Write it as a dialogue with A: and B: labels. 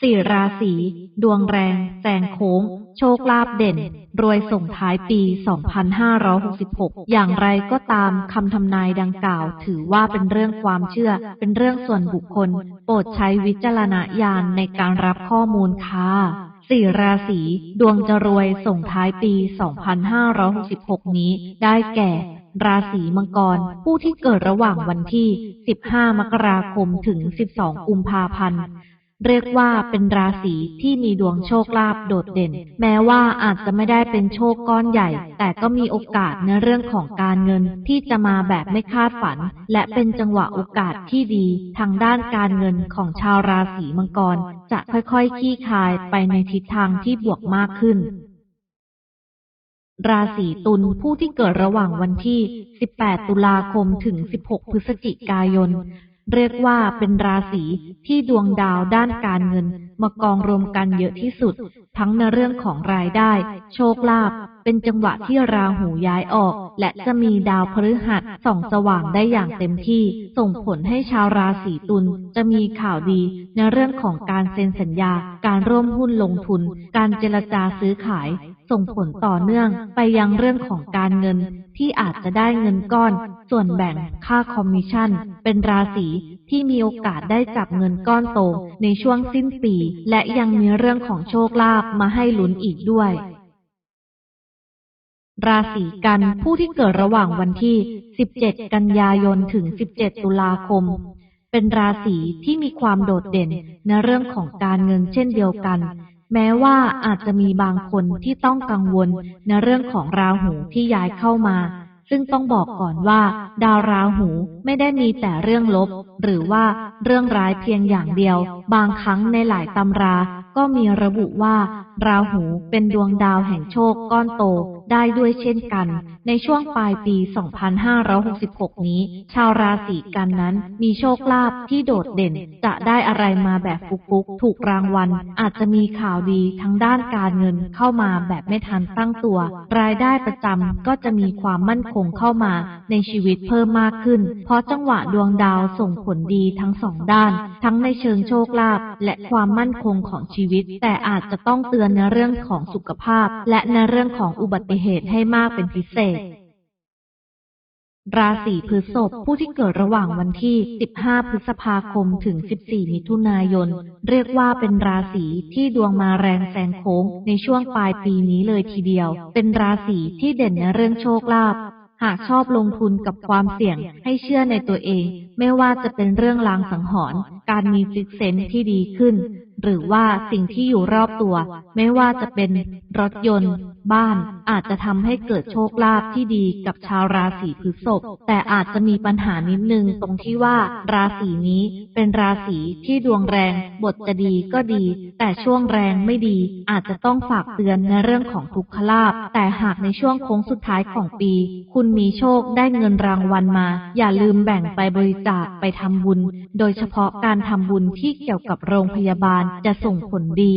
A: สี่ราศีดวงแรงแซงโค้ง โชคลาภเด่น รวยส่งท้ายปี 2566 อย่างไรก็ตามคำทำนายดังกล่าว ถือว่าเป็นเรื่องความเชื่อ เป็นเรื่องส่วนบุคคล โปรดใช้วิจารณญาณในการรับข้อมูลค่ะสี่ราศีดวงจะรวยส่งท้ายปี 2566 นี้ ได้แก่ ราศีมังกร ผู้ที่เกิดระหว่างวันที่ 15 มกราคมถึง 12 กุมภาพันธ์ เรียกว่าเป็นราศีที่มีดวงโชคลาภโดดเด่น แม้ว่าอาจจะไม่ได้เป็นโชคก้อนใหญ่ แต่ก็มีโอกาสในเรื่องของการเงินที่จะมาแบบไม่คาดฝัน และเป็นจังหวะโอกาสที่ดี ทางด้านการเงินของชาวราศีมังกร จะค่อยๆขี้คายไปในทิศทางที่บวกมากขึ้นราศีตุลผู้ที่เกิดระหว่างวันที่ 18 ตุลาคม ถึง 16 พฤศจิกายน เรียกว่าเป็นราศีที่ดวงดาวด้านการเงินมากองรวมกันเยอะที่สุด ทั้งในเรื่องของรายได้ โชคลาภเป็นจังหวะที่ราหูย้ายออก และจะมีดาวพฤหัสส่องสว่างได้อย่างเต็มที่ ส่งผลให้ชาวราศีตุลจะมีข่าวดีในเรื่องของการเซ็นสัญญา การร่วมหุ้นลงทุน การเจรจาซื้อขาย ส่งผลต่อเนื่องไปยังเรื่องของการเงิน ที่อาจจะได้เงินก้อน ส่วนแบ่งค่าคอมมิชชั่น เป็นราศีที่มีโอกาสได้จับเงินก้อนโตในช่วงสิ้นปี และยังมีเรื่องของโชคลาภมาให้ลุ้นอีกด้วย ราศีกันผู้ที่เกิดระหว่างวันที่ 17 กันยายนถึง 17 ตุลาคมเป็นราศีที่มีความโดดเด่นในเรื่องของการเงินเช่นเดียวกัน แม้ว่าอาจจะมีบางคนที่ต้องกังวลในเรื่องของราหูที่ย้ายเข้ามา ซึ่งต้องบอกก่อนว่า ดาวราหูไม่ได้มีแต่เรื่องลบ หรือว่าเรื่องร้ายเพียงอย่างเดียว บางครั้งในหลายตำราก็มีระบุว่า ราหูเป็นดวงดาวแห่งโชคก้อนโต ได้ด้วยเช่นกัน ในช่วงปลายปี 2566 นี้ ชาวราศีกันนั้นมีโชคลาภที่โดดเด่น จะได้อะไรมาแบบฟุกๆ ถูกรางวัล อาจจะมีข่าวดีทั้งด้านการเงินเข้ามาแบบไม่ทันตั้งตัว รายได้ประจำก็จะมีความมั่นคงเข้ามาในชีวิตเพิ่มมากขึ้น เพราะจังหวะดวงดาวส่งผลดีทั้งสองด้าน ทั้งในเชิงโชคลาภและความมั่นคงของชีวิต แต่อาจจะต้องเตือนในเรื่องของสุขภาพ และในเรื่องของอุบัติเหตุให้มากเป็นพิเศษ ราศีพฤษภผู้ที่เกิดระหว่างวันที่ 15 พฤษภาคมถึง 14 มิถุนายน เรียกว่าเป็นราศีที่ดวงมาแรงแซงโค้งในช่วงปลายปีนี้เลยทีเดียว เป็นราศีที่เด่นในเรื่องโชคลาภหากชอบลงทุนกับความเสี่ยงให้เชื่อในตัวเอง ไม่ว่าจะเป็นเรื่องลางสังหรณ์การมีซิกเซนที่ดีขึ้น หรือว่าสิ่งที่อยู่รอบตัว ไม่ว่าจะเป็นรถยนต์ บ้าน อาจจะทำให้เกิดโชคลาภที่ดีกับชาวราศีพฤษภแต่อาจจะมีปัญหานิดนึงตรงที่ว่า ราศีนี้เป็นราศีที่ดวงแรง บทจะดีก็ดี แต่ช่วงแรงไม่ดี อาจจะต้องฝากเตือนในเรื่องของทุกขลาภแต่หากในช่วงโค้งสุดท้ายของปี คุณมีโชคได้เงินรางวัลมา อย่าลืมแบ่งไปบริจาคไปทำบุญ โดยเฉพาะการทำบุญที่เกี่ยวกับโรงพยาบาลจะส่งผลดี